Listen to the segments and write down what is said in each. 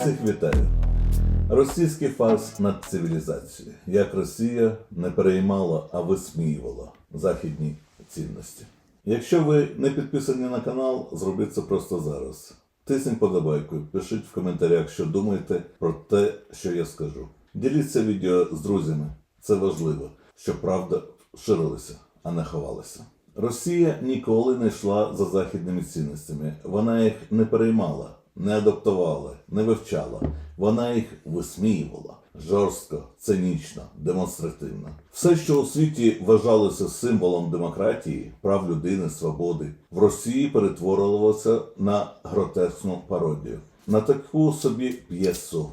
Всіх вітаю. Російський фарс над цивілізацією. Як Росія не переймала, а висміювала західні цінності. Якщо ви не підписані на канал, зробіть це просто зараз. Тисніть подобайку, пишіть в коментарях, що думаєте про те, що я скажу. Діліться відео з друзями. Це важливо, щоб правда ширилася, а не ховалася. Росія ніколи не йшла за західними цінностями. Вона їх не переймала, не адаптувала, не вивчала. Вона їх висміювала жорстко, цинічно, демонстративно. Все, що у світі вважалося символом демократії, прав людини, свободи, в Росії перетворювалося на гротесну пародію, на таку собі п'єсу,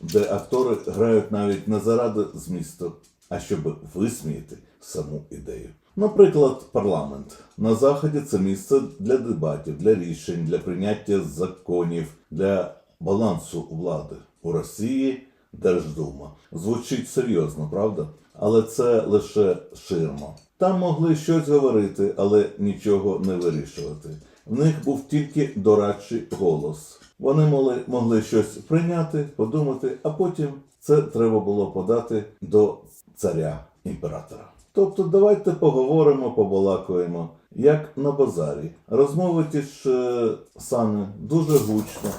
де актори грають навіть не заради змісту, а щоб висміяти саму ідею. Наприклад, парламент на заході це місце для дебатів, для рішень, для прийняття законів, для балансу влади. У Росії Держдума. Звучить серйозно, правда? Але це лише ширма. Там могли щось говорити, але нічого не вирішувати. В них був тільки дорадчий голос. Вони могли, могли щось прийняти, подумати, а потім це треба було подати до царя імператора. Тобто, давайте поговоримо, побалакуємо, як на базарі. Розмови ті ж е, саме дуже гучно,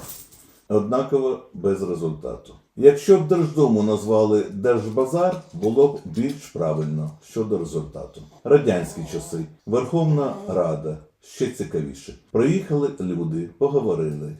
однаково без результату. Якщо б Держдуму назвали Держбазар, було б більш правильно щодо результату. Радянські часи, Верховна Рада, ще цікавіше. Приїхали люди, поговорили.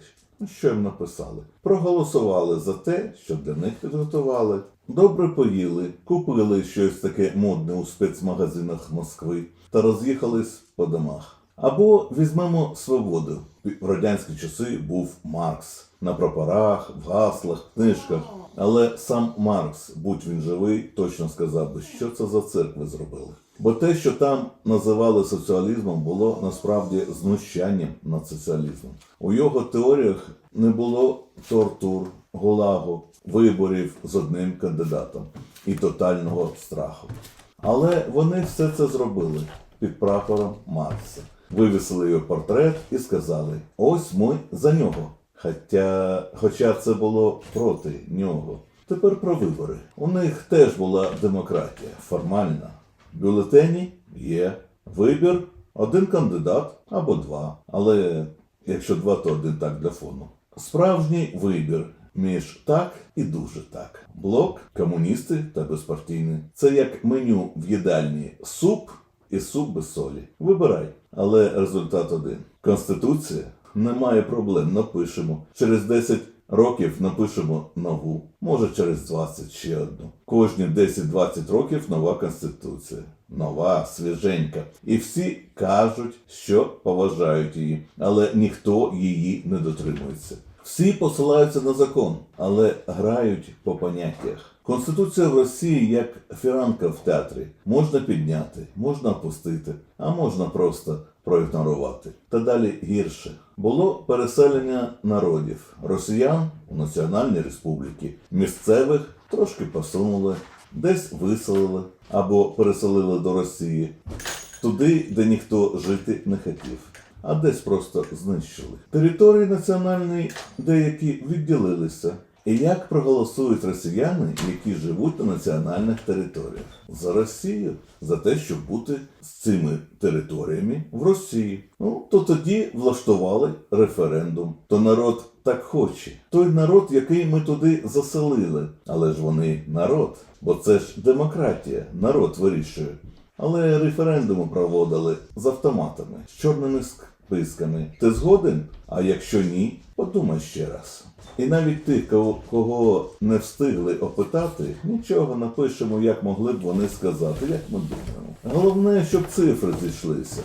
Що їм написали? Проголосували за те, що для них підготували. Добре поїли, купили щось таке модне у спецмагазинах Москви та роз'їхались по домах. Або візьмемо свободу. В радянські часи був Маркс на прапорах, в гаслах, книжках. Але сам Маркс, будь він живий, точно сказав би, що це за церкви зробили. Бо те, що там називали соціалізмом, було насправді знущанням над соціалізмом. У його теоріях не було тортур, гулагу, виборів з одним кандидатом і тотального страху. Але вони все це зробили під прапором Маркса. Вивісили його портрет і сказали: ось ми за нього. Хоча, хоча це було проти нього. Тепер про вибори. У них теж була демократія, формальна. Бюлетені є. Вибір один кандидат або два. Але якщо два, то один так для фону. Справжній вибір між так і дуже так. Блок, комуністи та безпартійні. Це як меню в їдальні суп і суп без солі. Вибирай. Але результат один. Конституція немає проблем, напишемо. Через 10 років напишемо нову, може через 20 ще одну. Кожні 10-20 років нова конституція. Нова, свіженька. І всі кажуть, що поважають її, але ніхто її не дотримується. Всі посилаються на закон, але грають по поняттях. Конституція в Росії як фіранка в театрі. Можна підняти, можна опустити, а можна просто проігнорувати. Та далі гірше. Було переселення народів росіян у національні республіки, місцевих трошки посунули, десь виселили або переселили до Росії, туди, де ніхто жити не хотів. А десь просто знищили. Території національні деякі відділилися. І як проголосують росіяни, які живуть на національних територіях? За Росію, за те, щоб бути з цими територіями в Росії. Ну то тоді влаштували референдум. То народ так хоче. Той народ, який ми туди заселили. Але ж вони народ, бо це ж демократія, народ вирішує. Але референдуми проводили з автоматами, з чорними списками. Ти згоден? А якщо ні, подумай ще раз. І навіть тих, кого, кого не встигли опитати, нічого напишемо, як могли б вони сказати, як ми думаємо. Головне, щоб цифри зійшлися.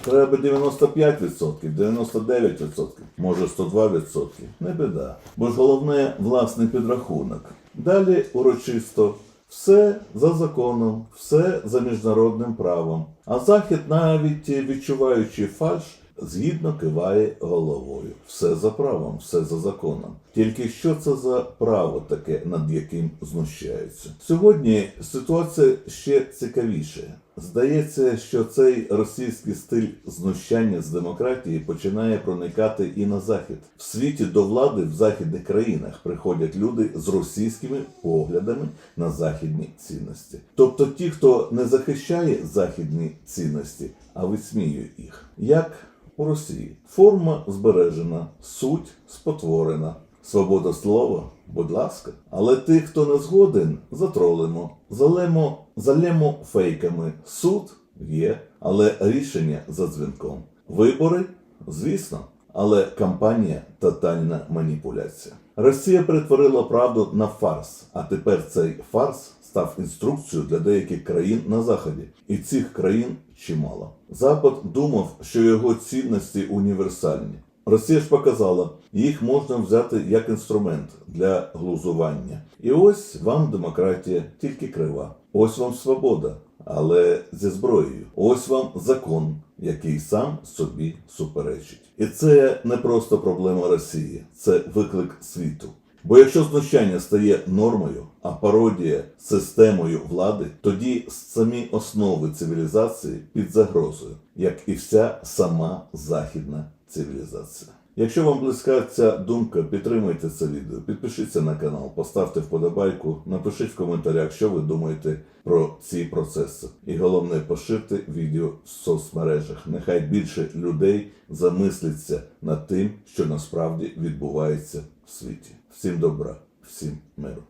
Треба 95%, 99%, може 102%. Не біда. Бо ж головне власний підрахунок. Далі урочисто все за законом, все за міжнародним правом. А Захід, навіть відчуваючи фальш, згідно киває головою. Все за правом, все за законом. Тільки що це за право таке, над яким знущаються? Сьогодні ситуація ще цікавіша. Здається, що цей російський стиль знущання з демократії починає проникати і на захід. В світі до влади в західних країнах приходять люди з російськими поглядами на західні цінності. Тобто ті, хто не захищає західні цінності, а висміює їх. Як у Росії форма збережена, суть спотворена. Свобода слова, будь ласка. Але тих, хто не згоден, затролимо, залемо, залемо фейками. Суд є, але рішення за дзвінком. Вибори, звісно, але кампанія тотальна маніпуляція. Росія перетворила правду на фарс, а тепер цей фарс став інструкцією для деяких країн на заході, і цих країн чимало. Запад думав, що його цінності універсальні. Росія ж показала, їх можна взяти як інструмент для глузування. І ось вам демократія тільки крива. Ось вам свобода, але зі зброєю. Ось вам закон, який сам собі суперечить. І це не просто проблема Росії, це виклик світу. Бо якщо знущання стає нормою, а пародія системою влади, тоді самі основи цивілізації під загрозою, як і вся сама західна цивілізація. Якщо вам близька ця думка, підтримайте це відео, підпишіться на канал, поставте вподобайку, напишіть в коментарях, що ви думаєте про ці процеси. І головне, поширте відео в соцмережах. Нехай більше людей замислиться над тим, що насправді відбувається в світі. Всім добра, всім миру.